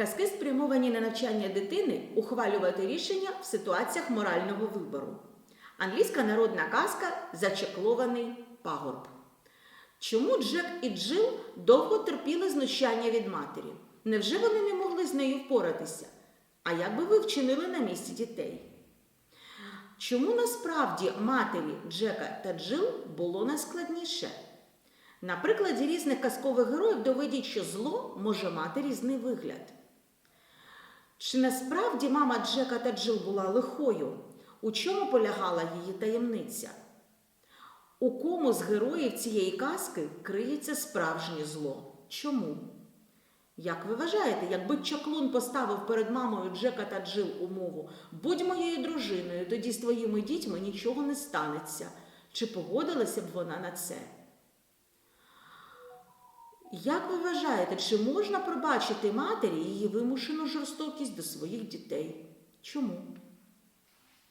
Казки спрямовані на навчання дитини ухвалювати рішення в ситуаціях морального вибору. Англійська народна казка Зачеклований пагорб. Чому Джек і Джил довго терпіли знущання від матері? Невже вони не могли з нею впоратися? А як би ви вчинили на місці дітей? Чому насправді матері Джека та Джил було найскладніше? На прикладі різних казкових героїв доведіть, що зло може мати різний вигляд. Чи насправді мама Джека та Джил була лихою? У чому полягала її таємниця? У кому з героїв цієї казки криється справжнє зло? Чому? Як ви вважаєте, якби чаклун поставив перед мамою Джека та Джил умову будь моєю дружиною, тоді з твоїми дітьми нічого не станеться. Чи погодилася б вона на це? Як ви вважаєте, чи можна пробачити матері її вимушену жорстокість до своїх дітей? Чому?